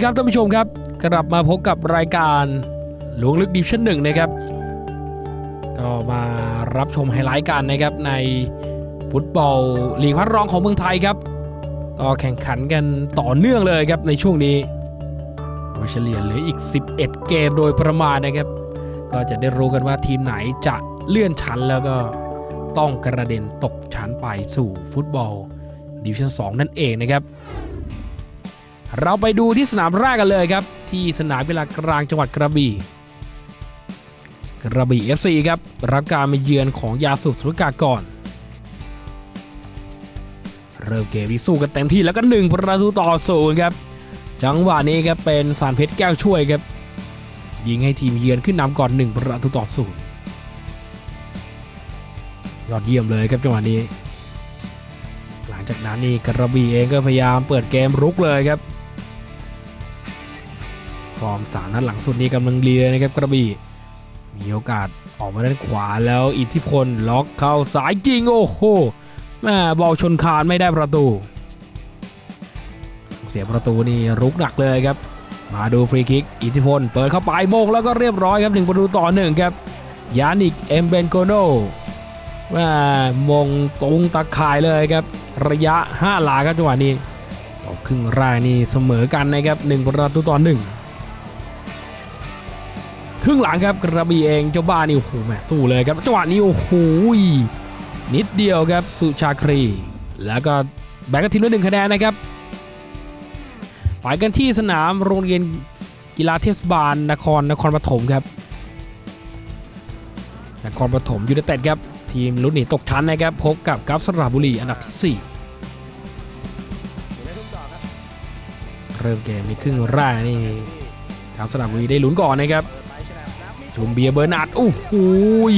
ดีครับท่านผู้ชมครับ กลับมาพบกับรายการหลวงลึกดิวชั่นหนึ่งนะครับ ก็มารับชมไฮไลท์กันนะครับในฟุตบอลลีกพัดรองของเมืองไทยครับ ก็แข่งขันกันต่อเนื่องเลยครับในช่วงนี้โดยเฉลี่ยเหลืออีก 11 เกมโดยประมาณนะครับ ก็จะได้รู้กันว่าทีมไหนจะเลื่อนชั้นแล้วก็ต้องกระเด็นตกชั้นไปสู่ฟุตบอลดิวชั่น2นั่นเองนะครับ เราไปดูที่สนามแรกกันเลยครับ ที่สนามกีฬากลางจังหวัดกระบี่กระบี่ FC ครับรับการมาเยือนของยาสุสุรกากรเริ่มเกมที่สู้กันเต็มที่แล้วก็หนึ่งประตูต่อศูนย์ครับ จังหวะนี้ครับเป็นสารเพชรแก้วช่วยครับ ยิงให้ทีมเยือนขึ้นนำก่อน1ประตูต่อศูนย์ยอดเยี่ยมเลยครับจังหวะนี้ หลังจากนั้นนี่กระบี่เองก็พยายามเปิดเกมรุกเลยครับ ฟอร์มสามนัดหลังสุดนี้กำลังเลียนะครับกระบี่มีโอกาสออกมาด้านขวาแล้วอิทธิพลล็อกเข้าสายจริงโอ้โหแม่บอลชนคานไม่ได้ประตู เสียประตูนี่รุกหนักเลยครับ มาดูฟรีคิกอิทธิพลเปิดเข้าไปโมงแล้วก็เรียบร้อยครับหนึ่งประตูต่อหนึ่งครับยานิกเอมเบนโกโนแม่มงตรงตะข่ายเลยครับ ระยะ 5 หลาครับจังหวะนี้ต่อครึ่งแรกนี่เสมอกันนะครับ1ประตูต่อ1 รึ่งหลังครับกระบี่เองเจ้าบ้านนี่โอ้โหแม่สู้เลยครับจังหวะนี้โอ้โหนิดเดียวครับสุชาครี แล้วก็แบกกระทินไว้หนึ่งคะแนนนะครับไปกันที่สนามโรงเรียนกีฬาเทศบาลนครนครปฐมครับนครปฐมยูไนเต็ดครับทีมลุ้นหนีตกชั้นนะครับพบกับกัฟสระบุรีอันดับที่ 4 เริ่มเกมในครึ่งแรกนี่กัฟสระบุรีได้ลุ้นก่อนนะครับ จุมเบียร์เบอร์นาร์ดโอ้โหย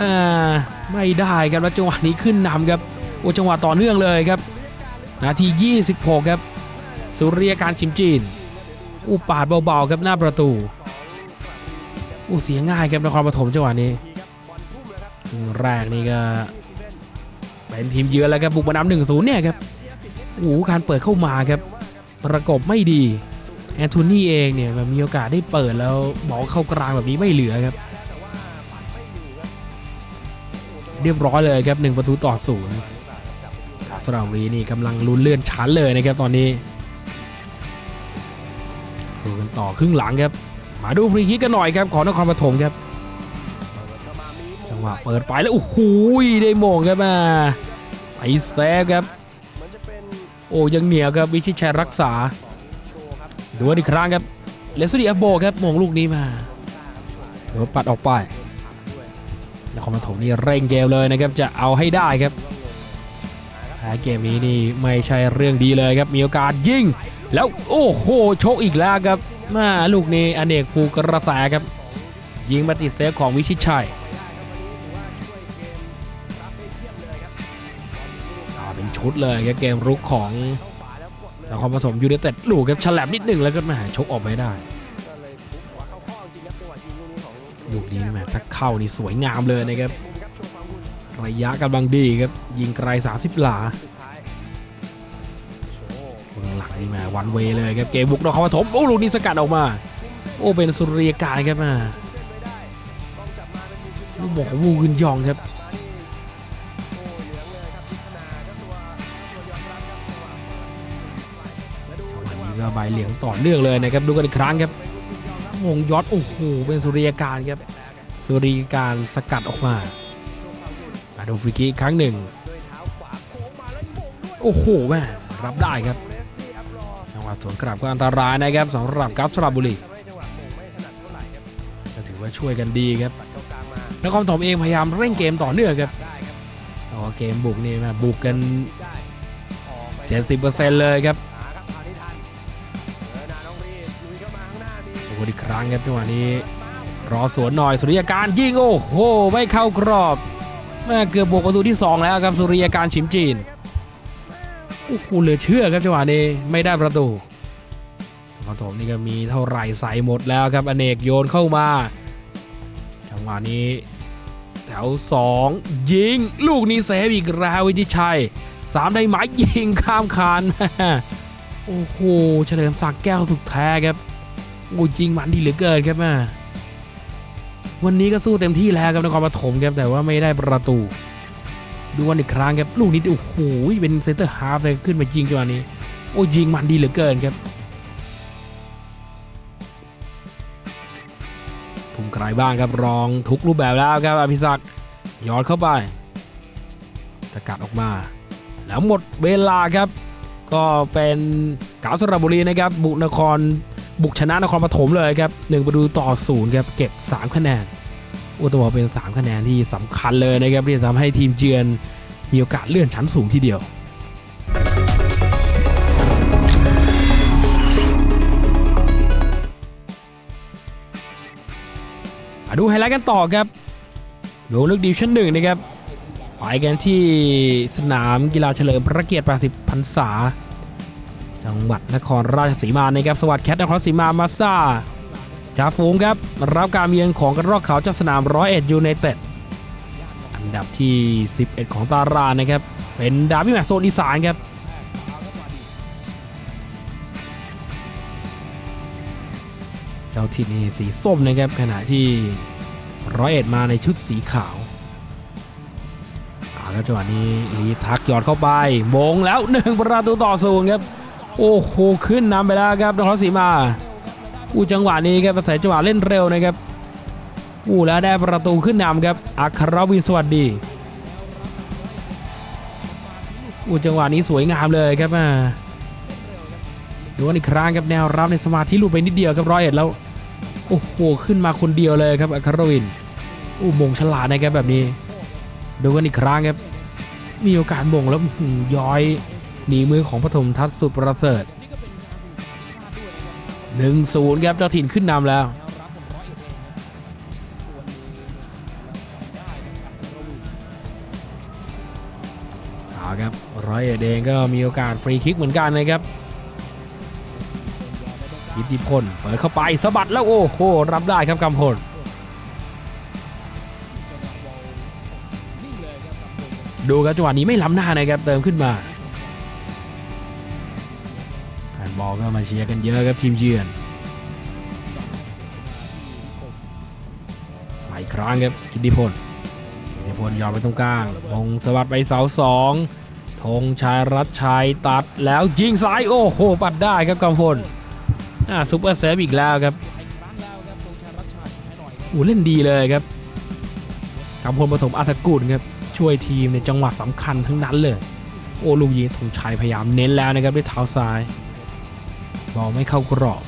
อ่าไม่ได้ครับแล้วจังหวะนี้ขึ้นนำครับโอ้จังหวะต่อเนื่องเลยครับ นาที 26 ครับ สุริยการชิมจีนอู้ปาดเบาๆครับหน้าประตูอู้เสียง่ายครับนครปฐมจังหวะนี้แรกนี่ก็เป็นทีมเยือนแล้วครับบุกมานำหนึ่งศูนย์เนี่ยครับโอ้การเปิดเข้ามาครับ ประกบไม่ดี แอนโทนีเองเนี่ยแบบมีโอกาสได้เปิดแล้วบอลเข้ากลางแบบนี้ไม่เหลือครับ เรียบร้อยเลยครับหนึ่งประตูต่อศูนย์สระบุรีนี่กำลังลุ้นเลื่อนชั้นเลยนะครับตอนนี้ สู้กันต่อครึ่งหลังครับ มาดูฟรีคิกกันหน่อยครับ ของนครปฐมครับจังหวะเปิดไปแล้วโอ้โหได้โมงครับมาไอแซฟครับ โอ้ยังเหนียวครับวิชิตชัยรักษา ดูอีกครั้งครับเลสดีอับโบครับมงลูกนี้มาเดี๋ยวปัดออกไปนครปฐมนี่เร่งเกมเลยนะครับจะเอาให้ได้ครับแพ้เกมนี้นี่ไม่ใช่เรื่องดีเลยครับมีโอกาสยิงแล้วโอ้โหโชกอีกแล้วครับมาลูกนี้อเนกภูกระแสครับ ยิงมาติดเซฟของวิชิตชัยอ่าเป็นชุดเลยครับเกมรุกของ นครปฐมยูไนเต็ดลูกครับฉลับนิดหนึ่งแล้วก็มาชกออกไม่ได้ลูกนี้แหมถ้าเข้านี่สวยงามเลยนะครับระยะกำลังดีครับ ยิงไกล 30 หลาเบื้องหลังนี่มาวันเวเลยครับเกมบุกนครปฐมโอ้ลูกนี้สกัดออกมา โอ้เป็นสุริยการครับมาลูกบอกของวูกึนยองครับ เหลียงต่อเนื่องเลยนะครับดูกันอีกครั้งครับวงยอดโอ้โหเป็นสุริยการครับสุริยการสกัดออกมามาดูฟรีคิกอีกครั้งหนึ่งโอ้โหแม่รับได้ครับจังหวะสวนกลับก็อันตรายนะครับสำหรับกัฟสระบุรีก็ถือว่าช่วยกันดีครับนครปฐมเองพยายามเร่งเกมต่อเนื่องครับแต่ว่าเกมบุกนี่ม่บุกกัน 70%เลยครับ ดูอีกครั้งครับจังหวะนี้ รอสวนหน่อยสุริยการยิงโอ้โหไม่เข้ากรอบแม่เกือบบวกประตูที่ 2 แล้วครับสุริยการชิมจีนโอ้โหเหลือเชื่อครับจังหวะนี้ไม่ได้ประตูปฐมนี่ก็มีเท่าไหร่ใส่หมดแล้วครับอเนกโยนเข้ามา จังหวะนี้ แถว 2 ยิง ลูกนี้เซฟอีกแล้ววิจิชัยสามได้หมายยิงข้ามคานโอ้โหเฉลิมศักดิ์แก้วสุดแท้ครับ โอ้จริงมันดีเหลือเกินครับแม่วันนี้ก็สู้เต็มที่แล้วครับนครปฐมครับแต่ว่าไม่ได้ประตูดูวันอีกครั้งครับลูกนี้โอ้โหเป็นเซนเตอร์ฮาฟเลยขึ้นมายิงจังหวะนี้ โอ้ยิงมันดีเหลือเกินครับทุ่มไกลบ้างครับรองทุกรูปแบบแล้วครับอภิศักย้อนเข้าไปสกัดออกมา แล้วหมดเวลาครับ ก็เป็นกาสระบุรีนะครับ บุนคร บุกชนะนครปฐมเลยครับ1ประตูต่อศูนย์ครับเก็บ 3 คะแนนอ้ต้องบอกเป็น 3 คะแนนที่สำคัญเลยนะครับที่จะทำให้ทีมเยือนมีโอกาสเลื่อนชั้นสูงทีเดียวมาดูไฮไลท์กันต่อครับลงลึกดิวชั่นหนึ่งนะครับไปกันที่สนามกีฬาเฉลิมพระเกียรติ80พรรษา จังหวัดนครราชสีมานะครับสวัสดีแคทนครศรีมามาซ่าจ่าฝูงครับรับการเมียนของกระรอกขาวจากสนามร้อยเอ็ดยูไนเต็ดอันดับที่ 11 ของตารางนะครับ เป็นดาร์บี้แมตช์โซนอีสานครับเจ้าถิ่นี่สีส้มนะครับขณะที่ร้อยเอ็ดมาในชุดสีขาวอาครับจังหวะนี้ลีทักยอดเข้าไปมงแล้วหนึ่งประตูต่อศูนย์ครับ โอ้โหขึ้นนำไปแล้วครับนครศรีมาอู้จังหวะนี้ครับอาศัยจังหวะเล่นเร็วนะครับอู้แล้วได้ประตูขึ้นนำครับอัครวินสวัสดีอู้จังหวะนี้สวยงามเลยครับอ่าดูกันอีกครั้งครับแนวรับในสมาธิลุดไปนิดเดียวครับร้อยเอ็ดแล้วโอ้โหขึ้นมาคนเดียวเลยครับอัครวินอู้มงฉลาดนะครับแบบนี้ดูกันอีกครั้งครับมีโอกาสมงแล้วย้อย หนีมือของปฐมทัศน์สุดประเสริฐหนึ่งศูนย์ครับเจ้าถิ่นขึ้นนำแล้ว เอาครับร้อยเอ็ดเองก็มีโอกาสฟรีคิกเหมือนกันนะครับกิติพลเปิดเข้าไปสะบัดแล้วโอ้โหรับได้ครับกำพลดูครับจังหวะนี้ไม่ล้ำหน้านะครับเติมขึ้นมา บอลก็มาเชียร์กันเยอะครับทีมเยือนมาอีกครั้งครับกิติพลกิติพลยอมไปตรงกลางมงสวัสดิ์ไปเสาสองธงชัยรัชชัยตัดแล้วยิงซ้ายโอ้โหปัดได้ครับกำพลอ่าซุปเปอร์เซฟอีกแล้วครับโอ้เล่นดีเลยครับกำพลปฐมอัฐกุลครับช่วยทีมในจังหวะสำคัญทั้งนั้นเลย โอ้ลูกยิงธงชัยพยายามเน้นแล้วนะครับด้วยเท้าซ้าย อลไม่เข้ากรอบ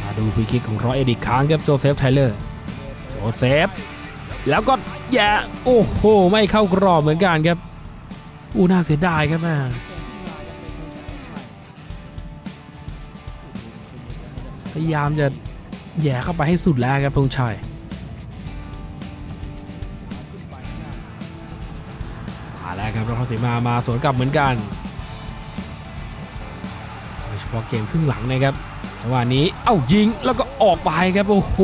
มาดูฟรีคิกของร้อยเอ็ดอีกครั้งครับโจเซฟไทเลอร์โจเซฟแล้วก็แย่โอ้โหไม่เข้ากรอบเหมือนกันครับอู้น่าเสียดายครับแม่พยายามจะแย่เข้าไปให้สุดแล้วครับธงชัยมาแล้วครับนครศรีมามาสวนกลับเหมือนกันาะเกมครึ่งหลังนะครับจังหวะนี้เอ้ายิงแล้วก็ออกไปครับโอ้โห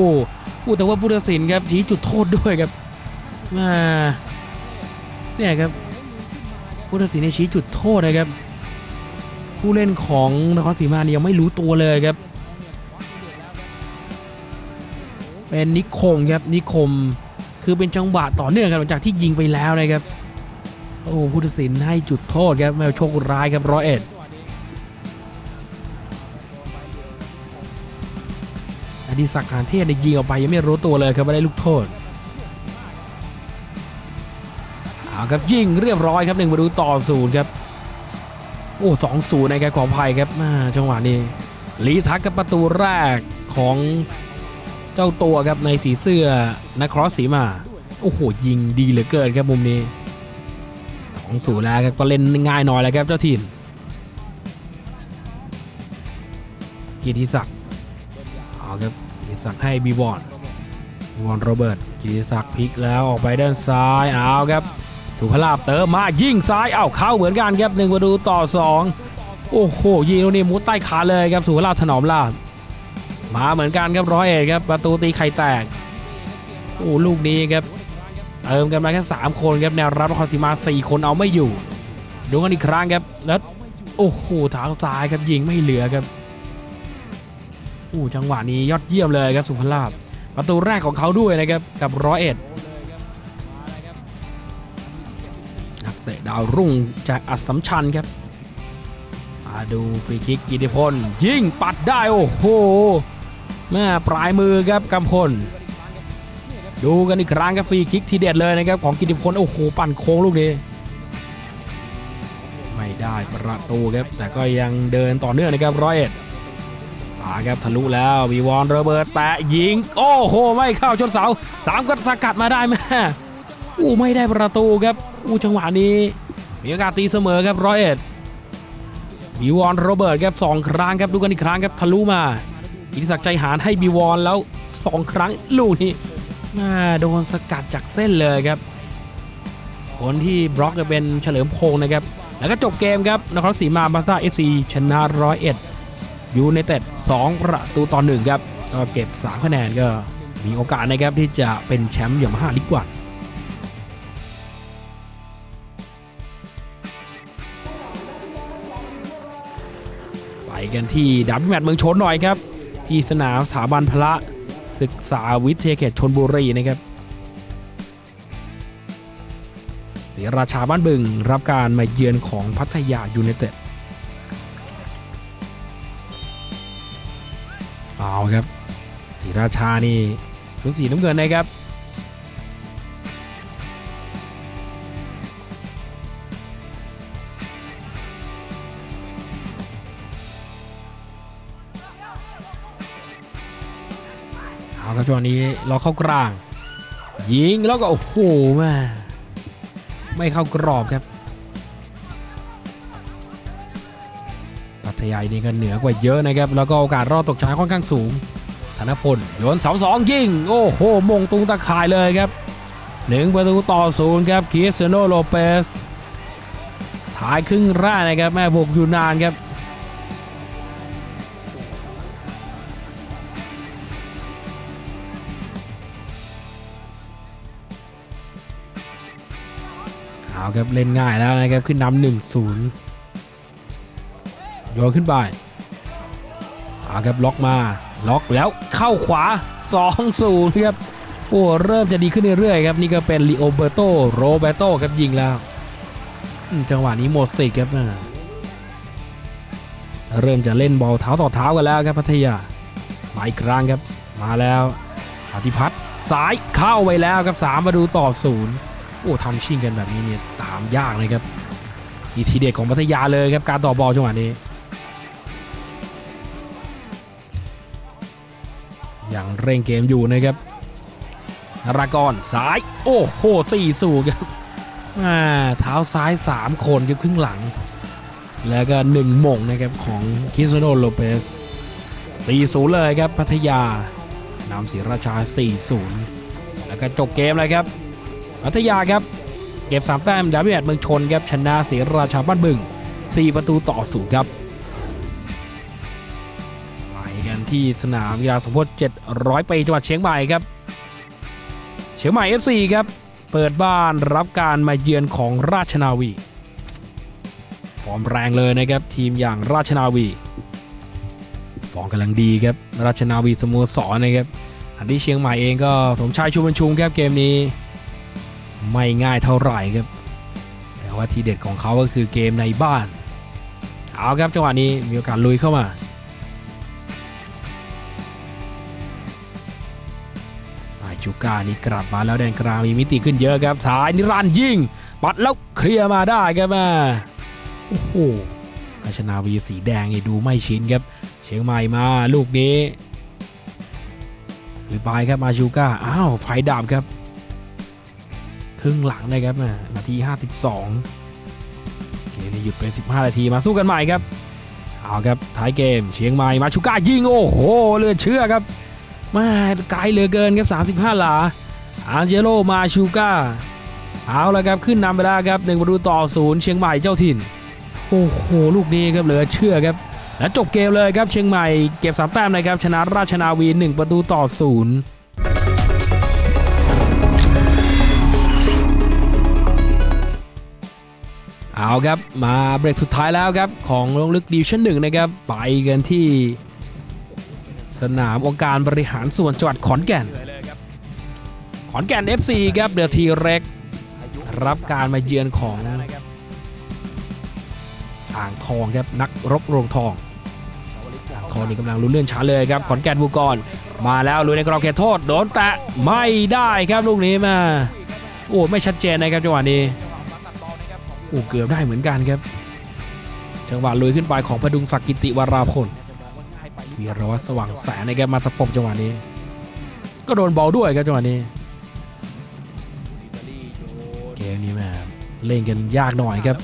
พูดแต่ว่าผู้ตัดสินครับชี้จุดโทษด้วยครับมาเนี่ยครับผู้ตัดสินในชี้จุดโทษนะครับ ผู้เล่นของนครศรีมาเนี่ยยังไม่รู้ตัวเลยครับ เป็นนิคมครับนิคมคือเป็นจังหวะต่อเนื่องครับหลังจากที่ยิงไปแล้วนะครับโอ้ผู้ตัดสินให้จุดโทษครับแมวโชคร้ายครับร้อยเอ็ด อดิศักดิ์หานเทศได้ยิงออกไปยังไม่รู้ตัวเลยครับว่าได้ลูกโทษเอาครับยิงเรียบร้อยครับหนึ่งประตูต่อศูนย์ครับโอ้สองศูนย์ในการขออภัยครับอ่าจังหวะนี้ลีทักกับประตูแรกของเจ้าตัวครับในสีเสื้อนักครศรีมาโอ้โหยิงดีเหลือเกินครับมุมนี้สองศูนย์แล้วครับก็เล่นง่ายหน่อยแล้วครับเจ้าถิ่นกีติศักดิ์ เอาครับกีติศักดิ์ให้บีบอลบีบอลโรเบิร์ตกีติศักดิ์พลิกแล้วออกไปด้านซ้ายเอาครับ สุภลาพเติมมายิงซ้ายเอ้าเข้าเหมือนกันครับหนึ่งประตูต่อสองโอ้โหยิงตรงนี้มุดใต้ขาเลยครับสุภลาพถนอมลาบมาเหมือนกันครับร้อยเอ็ดครับประตูตีไข่แตกโอ้ลูกนี้ครับเติมกันมาแค่3คนครับแนวรับนครศรีมา4 คนเอาไม่อยู่ ดูกันอีกครั้งครับแล้วโอ้โหเท้าซ้ายครับยิงไม่เหลือครับ อ้จังหวะนี้ยอดเยี่ยมเลยครับสุพรรณลาบประตูแรกของเขาด้วยนะครับกับร้อยเอ็ดนักเตะดาวรุ่งจากอัสสัมชัญครับมาดูฟรีคิกกิติพลยิงปัดได้โอ้โหแม่ปลายมือครับกำพล ดูกันอีกครั้งครับฟรีคิกทีเด็ดเลยนะครับของกิติพลโอ้โหปั่นโค้งลูกนี้ไม่ได้ประตูครับแต่ก็ยังเดินต่อเนื่องนะครับร้อยเอ็ด มาครับทะลุแล้ววีวอนโรเบิร์ตแตะยิง โอ้โห ไม่เข้าชนเสาสามก็สกัดมาได้แม่อู้ไม่ได้ประตูครับอู้จังหวะนี้ มีโอกาสตีเสมอครับร้อยเอ็ดวีวอนโรเบิร์ตครับสองครั้งครับดูกันอีกครั้งครับทะลุมากิติศักดิ์ใจหารให้บีวอนแล้วสองครั้งลูกนี้ม่โดนสกัดจากเส้นเลยครับคนที่บล็อกจะเป็นเฉลิมพงศ์นะครับ แล้วก็จบเกมครับนครศรีมาบาซ่าเอฟซีชนะร้อยเอ็ด ยูในเต็ด2ประตูต่อหนึ่งครับก็เก็บ 3 คะแนนก็มีโอกาสนะครับที่จะเป็นแชมป์อย่างมหาลิกวันไปกันที่ดับแมตช์เมืองชนหน่อยครับ ที่สนามสถาบันพระศึกษาวิทยาเขตชนบุรีนะครับศรีราชาบ้านบึงรับการมาเยือนของพัทยายูไนเต็ด ครับศรีราชานี่ชุดสีน้ำเงินนะครับเอาครับจังหวะนี้เราเข้ากลาง ยิงแล้วก็โอ้โหแม่ไม่เข้ากรอบครับ ทยานี่ก็เหนือกว่าเยอะนะครับ แล้วก็โอกาสรอดตกช้าค่อนข้างสูง ธนพลโยนเสาสองยิง โอ้โห มงตุงตะข่ายเลยครับหนึ่งประตูต่อศูนย์ครับคริสเตียโนโลเปสท้ายครึ่งแรกนะครับ แม่บุกอยู่นานครับเอาครับเล่นง่ายแล้วนะครับ ขึ้นนำหนึ่งศูนย์ โยนขึ้นไปอาครับล็อกมาล็อกแล้วเข้าขวา2 0ครับโอ้เริ่มจะดีขึ้นเรื่อยๆครับนี่ก็เป็นลีโอเบโตโรเบโตครับยิงแล้ว จังหวะนี้หมดสิทธิ์ครับอ่าเริ่มจะเล่นบอลเท้าต่อเท้ากันแล้วครับพัทยามาอีกครั้งครับ มาแล้วอธิพัฒน์ซ้ายเข้าไปแล้วครับ3มาดูต่อศูนย์โอ้ทำชิงกันแบบนี้เนี่ยตามยากนะครับอีทีเด็ดของพัทยาเลยครับการต่อบอลจังหวะนี้ ยังเร่งเกมอยู่นะครับรากรซ้ายโอ้โหสี่สูครับอาเท้าซ้าย 3 คนครับครึ่งหลัง แล้วก็หนึ่งมงนะครับของคิสโนโลเปส4-0 เลยครับพัทยานำศรีราชา 4-0 แล้วก็จบเกมเลยครับ พัทยาครับเก็บ3แต้มดาร์บี้แมตช์เมืองชนครับชนะศรีราชาบ้านบึง 4 ประตูต่อศูนย์ครับ ที่สนามกีฬาสมโพธิ700 ปีจังหวัดเชียงใหม่ครับ เชียงใหม่ FC ครับ เปิดบ้านรับการมาเยือนของราชนาวี ฟอร์มแรงเลยนะครับ ทีมอย่างราชนาวี ฟอร์มกำลังดีครับ ราชนาวีสโมสรนะครับอันที่เชียงใหม่เองก็สมชายชูบัญชุมครับเกมนี้ ไม่ง่ายเท่าไหร่ครับ แต่ว่าทีเด็ดของเขาก็คือเกมในบ้าน เอาครับจังหวะนี้มีโอกาสลุยเข้ามา จูก้านี่กลับมาแล้วแดนกลางมีมิติขึ้นเยอะครับสายนิรันยิง ปัดแล้วเคลียร์มาได้ครับแม่โอ้โหราชนาวีสีแดงนี่ดูไม่ชินครับ เชียงใหม่มาลูกนี้คือไปครับมาชูก้าอ้าวไฟดับครับ ครึ่งหลังนะครับนาที 52 เกมนี้หยุดไป 15 นาทีมาสู้กันใหม่ครับ เอาครับท้ายเกมเชียงใหม่มาชูก้ายิงโอ้โหเลือดเชื่อครับ มาไกลเหลือเกินครับ 35 หลา อังเจโลมาชูก้า เอาละครับขึ้นนำไปแล้วครับ1ประตูต่อศูนย์เชียงใหม่เจ้าถิ่น โอ้โห ลูกนี้ครับเหลือเชื่อครับ และจบเกมเลยครับเชียงใหม่เก็บ3แต้มนะครับชนะราชนาวี 1 ประตูต่อศูนย์เอาเอาครับมาเบรกสุดท้ายแล้วครับของลงลึกดิวชั่นหนึ่งนะครับไปกันที่ สนามองค์การบริหารส่วนจังหวัดขอนแก่น ขอนแก่น FC ครับเดือทีเร็ก รับการมาเยือนของอ่างทองครับนักรบโรงทองอ่างทองนี่กำลังลุ้นเลื่อนชั้นเลยครับขอนแก่นบุกรมาแล้วลุยในกรอบเขตโทษโดนแตะไม่ได้ครับลูกนี้มาโอ้ไม่ชัดเจนนะครับจังหวะนี้โอ้เกือบได้เหมือนกันครับจังหวะลุยขึ้นไปของพดุงศักดิ์กิติวราพล วีรวัตรสว่างแสนนะครับมาตะปบจังหวะนี้ ก็โดนบอลด้วยครับจังหวะนี้เกมนี้แม่เล่นกันยากหน่อยครับ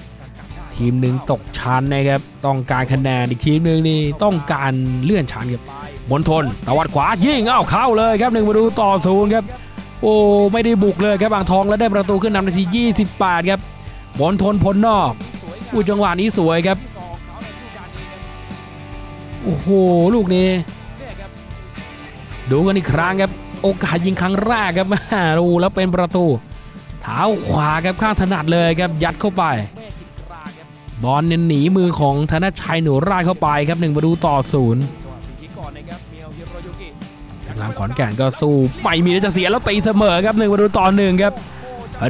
ทีมหนึ่งตกชั้นนะครับ ต้องการคะแนนอีกทีมหนึ่งนี่ต้องการเลื่อนชั้นครับมนทนตะวัดขวายิงเอ้าเข้าเลยครับหนึ่งประตูต่อศูนย์ครับโอ้ไม่ได้บุกเลยครับอ่างทองแล้วได้ประตูขึ้นนำนาที 28 ครับมนทนพลนอกอู้จังหวะนี้สวยครับ โอ้โห ลูกนี้ดูกันอีกครั้งครับ โอกาสยิงครั้งแรกครับแม่ดูแล้วเป็นประตู เท้าขวาครับข้างถนัดเลยครับยัดเข้าไป บอลเนี่ยหนีมือของธนชัยหนูราดเข้าไปครับหนึ่งประตูต่อศูนย์ทางขอนแก่นก็สู้ไม่มีแล้จะเสียแล้วตีเสมอครับหนึ่งประตูต่อหนึ่งครับ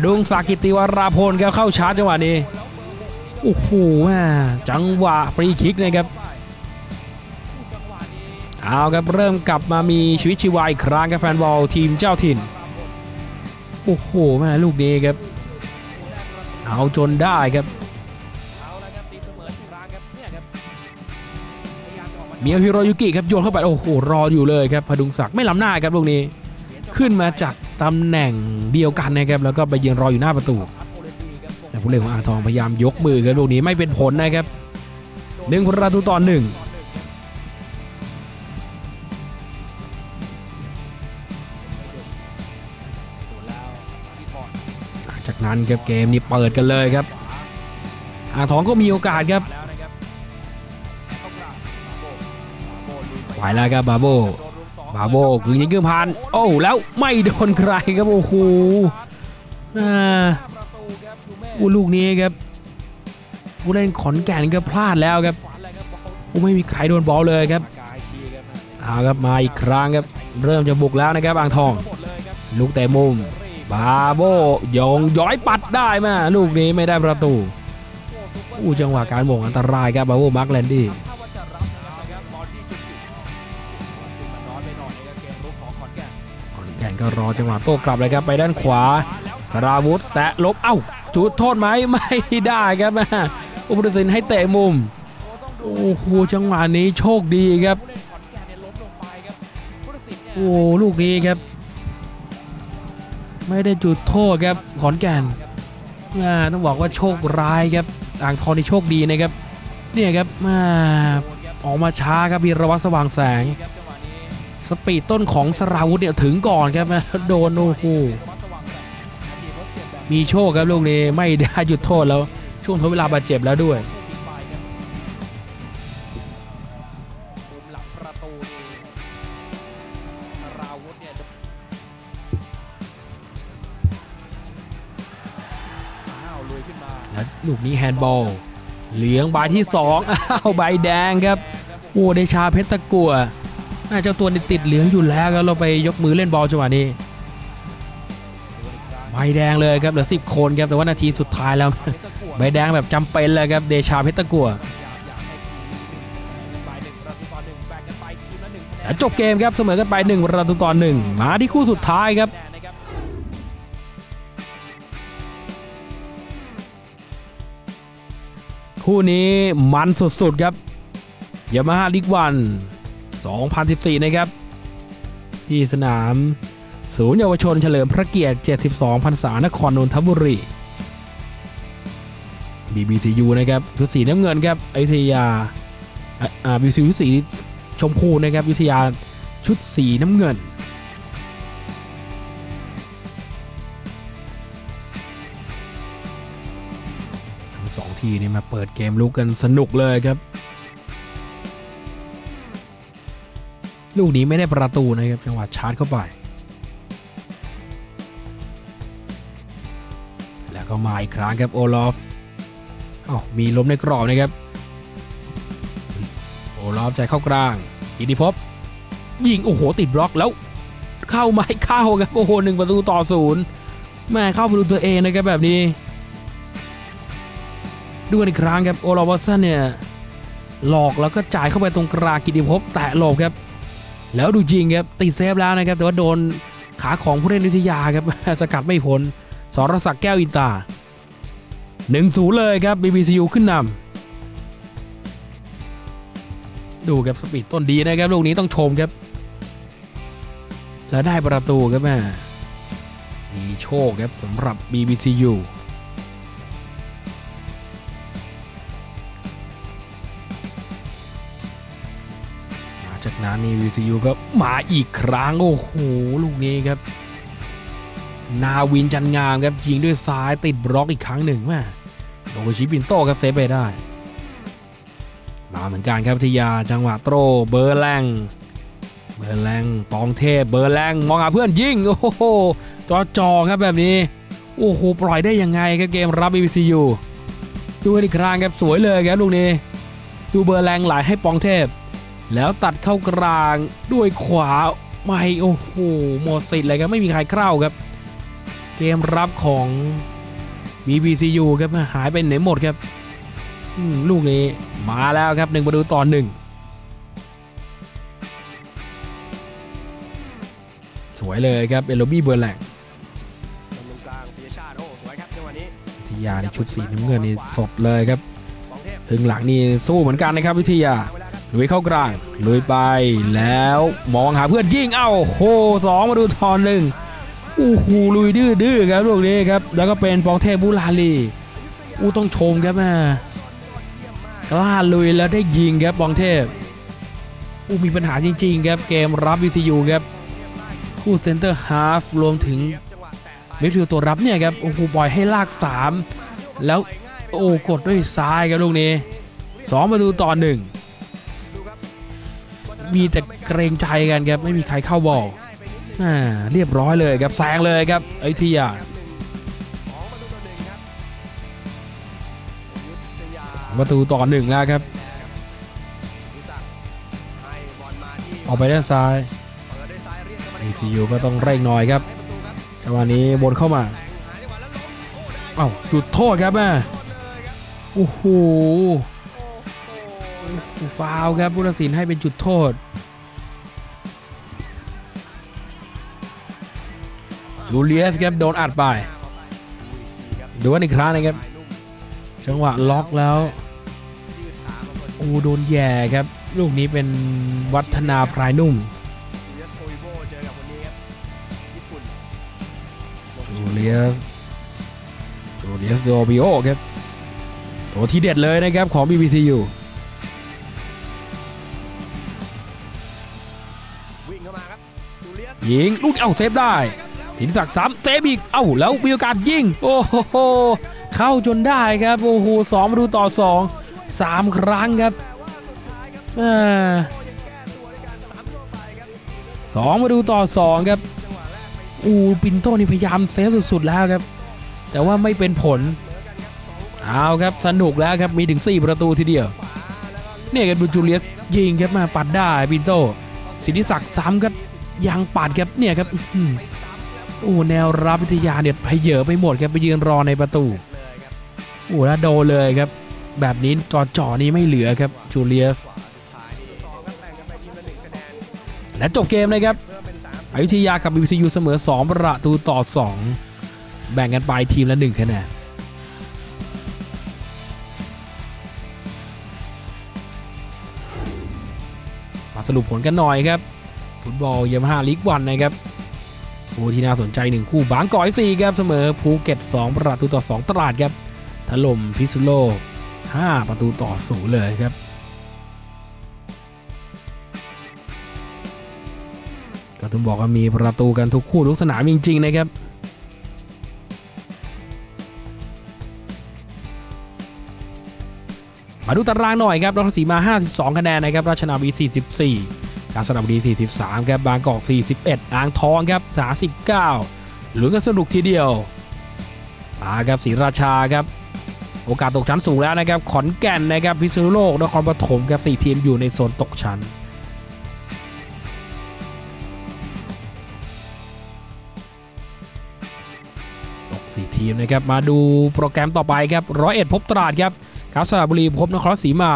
ดุงสากิติวราพลครับเข้าชาร์จจังหวะนี้ โอ้โหแม่จังหวะฟรีคิกนะครับ เอาครับเริ่มกลับมามีชีวิตชีวาอีกครั้งกับแฟนบอลทีมเจ้าถิ่น โอ้โหแม่ลูกนี้ครับ เอาจนได้ครับเมียฮิโรยุกิครับโยนเข้าไปโอ้โหรออยู่เลยครับพดุงศักดิ์ไม่ล้ำหน้าครับลูกนี้ ขึ้นมาจากตำแหน่งเดียวกันนะครับแล้วก็ไปยืนรออยู่หน้าประตูแต่ผู้เล่นของอ่างทองพยายามยกมือครับลูกนี้ไม่เป็นผลนะครับหนึ่งประตูต่อหนึ่ง นั้นครับเกมนี้เปิดกันเลยครับอ่างทองก็มีโอกาสครับไหวแล้วครับบาโบบาโบคือยิงเกือผ่าน โอ้แล้วไม่โดนใครครับโอ้โหอ่าอู้ลูกนี้ครับผู้เล่นขอนแก่นก็พลาดแล้วครับโอ้ไม่มีใครโดนบอลเลยครับเอาครับมาอีกครั้งครับ เริ่มจะบุกแล้วนะครับอ่างทอง ลูกแต่มุม บาโบยองย้อยปัดได้มาลูกนี้ไม่ได้ประตูอู้จังหวะการโมงอันตรายครับบาโบมาร์กแลนดี้ขอนแก่นก็รอจังหวะโต้กลับเลยครับไปด้านขวาสราวุธแตะลบเอ้าจุดโทษไหมไม่ได้ครับแม่อุปสินให้เตะมุมโอ้โหจังหวะนี้โชคดีครับโอ้ลูกนี้ครับ ไม่ได้จุดโทษครับขอนแก่นาต้องบอกว่าโชคร้ายครับอ่างทองนี่โชคดีนะครับเนี่ยครับมาออกมาช้าครับพีรวัตรสว่างแสง สปีดต้นของสราวุธเนี่ยถึงก่อนครับโดนโอ้โหมีโชคครับลูกนี้ไม่ได้จุดโทษแล้วช่วงทดเวลาบาดเจ็บแล้วด้วย แล้วลูกนี้แฮนด์บอล เหลืองใบที่ 2 อ้าวใบแดงครับโอ้เดชาเพชรตะกัวน่าเจ้าตัวนี่ติดเหลืองอยู่แล้วครับเราไปยกมือเล่นบอลจังหวะนี้ใบแดงเลยครับเหลือ10คนครับแต่ว่านาทีสุดท้ายแล้วใบแดงแบบจำเป็นเลยครับเดชาเพชรตะกัวแล้วจบเกมครับเสมอกันไป1ประตูต่อหนึ่งมาที่คู่สุดท้ายครับ คู่นี้มันสุดๆครับยามาฮ่าลิกวัน 2014 นะครับ ที่สนาม ศูนย์เยาวชนเฉลิมพระเกียรติ 72พรรษานครนนทบุรี BBCU นะครับชุดสีน้ำเงินครับอยุธยาอ่าอ่า BBCU ชุดสีชมพูนะครับอยุธยาชุดสีน้ำเงิน ทั้งสองทีมนี่มาเปิดเกมลุกกันสนุกเลยครับ ลูกนี้ไม่ได้ประตูนะครับจังหวะชาร์จเข้าไป แล้วก็มาอีกครั้งครับโอลอฟอ้าวมีล้มในกรอบนะครับ โอลอมใจเข้ากลางอิทธิภพยิงโอ้โหติดบล็อกแล้ว เข้าไหม่เข้าครับโอ้โหหนึ่งประตูต่อศูนย์แม่เข้าประตูตัวเองนะครับแบบนี้ ดูกันอีกครั้งครับ โอลาวัตสันเนี่ยหลอกแล้วก็จ่ายเข้าไปตรงกลางกิติภพแตะหลบครับ แล้วดูยิงครับติดเซฟแล้วนะครับ แต่ว่าโดนขาของผู้เล่นวิทยาครับ สกัดไม่พ้นสรศักดิ์แก้วอินตาหนึ่งศูนย์เลยครับ BBCU ขึ้นนำดูครับสปีดต้นดีนะครับ ลูกนี้ต้องชมครับ แล้วได้ประตูครับแม่มีโชคครับสำหรับ BBCU หลังจากนั้นนี่ VCU ก็มาอีกครั้งโอ้โหลูกนี้ครับ นาวินจันงามครับยิงด้วยซ้ายติดบล็อกอีกครั้งหนึ่งแม่โดชิปินโตครับเซฟไปได้ มาเหมือนกันครับวิทยาจังหวะโตรเบอร์แรงเบอร์แรงปองเทพเบอร์แรงมองหาเพื่อนยิงโอ้โหจอจอครับแบบนี้ โอ้โหปล่อยได้ยังไงครับเกมรับ BBCU ดูอีกครั้งครับสวยเลยครับลูกนี้ ดูเบอร์แรงหลายให้ปองเทพ แล้วตัดเข้ากลางด้วยขวาไม่โอ้โหหมดสิทธิ์เลยครับไม่มีใครเข้าครับ เกมรับของ BBCU ครับหายไปไหนหมดครับอืมลูกนี้มาแล้วครับหนึ่งประตูต่อหนึ่งสวยเลยครับเอโลบี้เบอร์แลงตรงกลางปิยชาติโอ้สวยครับจังหวะนี้วิทยาในชุดสีน้ำเงินนี่สดเลยครับปองเทพถึงหลังนี่สู้เหมือนกันนะครับวิทยาเว ลุยเข้ากลางลุยไปแล้วมองหาเพื่อนยิงเอ้าโหสองมาดูทอนหนึ่งโอ้โหลุยดื้อดื้อครับลูกนี้ครับ แล้วก็เป็นปองเทพบุลาลีอู้ต้องชมครับแม่กล้าลุยแล้วได้ยิงครับปองเทพอู้มีปัญหาจริงๆครับเกมรับวิทยุครับคู่เซนเตอร์ฮาฟรวมถึงมิดฟิลด์ตัวรับเนี่ยครับโอ้โหปล่อยให้ลาก 3 แล้วโอ้กดด้วยซ้ายครับลูกนี้สองประตูต่อหนึ่ง มีแต่เกรงใจกันครับไม่มีใครเข้าบอลอ่าเรียบร้อยเลยครับแซงเลยครับอยุธยาสองประตูต่อหนึ่งครับอยุธยาประตูต่อหนึ่งแล้วครับอาที่อกไปด้านซ้ายเปิดด้วยซ้ายเรียกเข้ามาใน ECU ก็ต้องเร่งหน่อยครับให้ประตูครับจังหวะนี้บนเข้ามาแต่งหาจังหวะแล้วล้มโอ้ได้เอ้าจุดโทษครับแม่โทษเลยครับโอ้โหโอ้โห ฟาวครับผู้ตัดสินให้เป็นจุดโทษ จูเลียสครับโดนอัดไป ดูกันอีกครั้งนะครับ จังหวะล็อกแล้วอูโอ้โดนแย่ครับ ลูกนี้เป็นวัฒนาพรายนุ่มจูเลียสจูเลียสโดบิโอครับตัวที่เด็ดเลยนะครับของ BBCU ยิงลูกเอ้าเซฟได้หินศักดิ์ซ้ำเซฟอีกเอ้าแล้วมีโอกาสยิงโอ้โหเข้าจนได้ครับโอ้โหสองประตูต่อสองสามครั้งครับอสองประตูต่อสองครับอูปินโตนี่พยายามเซฟสุดๆแล้วครับ แต่ว่าไม่เป็นผลเอาครับสนุกแล้วครับมีถึง 4 ประตูทีเดียวเนี่ยกันบูจูเลียสยิงครับมาปัดได้ปินโตสิทธิศักดิ์ซ้ำก็ ยังปัดครับเนี่ยครับอื้อหือโอ้แนวรับวิทยาเนี่ยพเยอไปหมดครับไปยืนรอในประตูโอ้แล้วโดเลยครับ แบบนี้จอจ่อนี้ไม่เหลือครับจูเลียสและจบเกมนะครับอยุธยากับ BCU เสมอ 2 ประตูต่อ 2 แบ่งกันไปทีมละ1คะแนนมาสรุปผลกันหน่อยครับ ฟุตบอลเยามาฮ่าลีกวันนะครับคู่ที่น่าสนใจ1คู่บางกอกซีครับเสมอภูเก็ต 2 ประตูต่อ 2 ตราดครับถล่มพิษณุโล5ประตูต่อ0เลยครับ ก็ต้องบอกว่ามีประตูกันทุกคู่ทุกสนามจริง ๆ นะครับมาดูตารางหน่อยครับนครศรีมา 52 คะแนนนะครับ ราชนาวี 44 กาญจนบุรี43 ครับ บางกอก 41 อ่างทองครับ 39 หลุ้นกันสนุกทีเดียวมาครับศรีราชาครับ โอกาสตกชั้นสูงแล้วนะครับ ขอนแก่นนะครับ พิษณุโลก นครปฐมครับสี่ทีมอยู่ในโซนตกชั้นตก4ทีมนะครับมาดูโปรแกรมต่อไปครับร้อยเอ็ดพบตราดครับครับสระบุรีพบนครศรีมา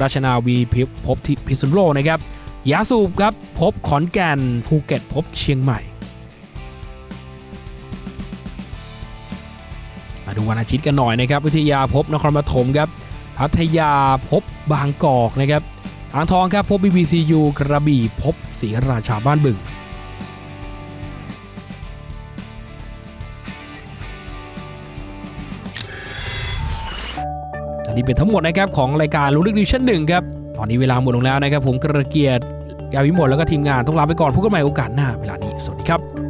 ราชนาวีพบพบที่พิษณุโลกนะครับ ยาสูบครับ พบขอนแก่นภูเก็ตพบเชียงใหม่ มาดูวันอาทิตย์กันหน่อยนะครับ วิทยาพบนครปฐมครับ พัทยาพบบางกอกนะครับอ่างทองครับพบ BBCU กระบี่พบศรีราชาบ้านบึงอันนี้เป็นทั้งหมดนะครับของรายการรู้ลึกดิชั่นหนึ่งครับ ตอนนี้เวลาหมดลงแล้วนะครับผมกระเกียรติยาวิมลแล้วก็ทีมงานต้องลาไปก่อนพบกันใหม่โอกาสหน้าเวลานี้สวัสดีครับ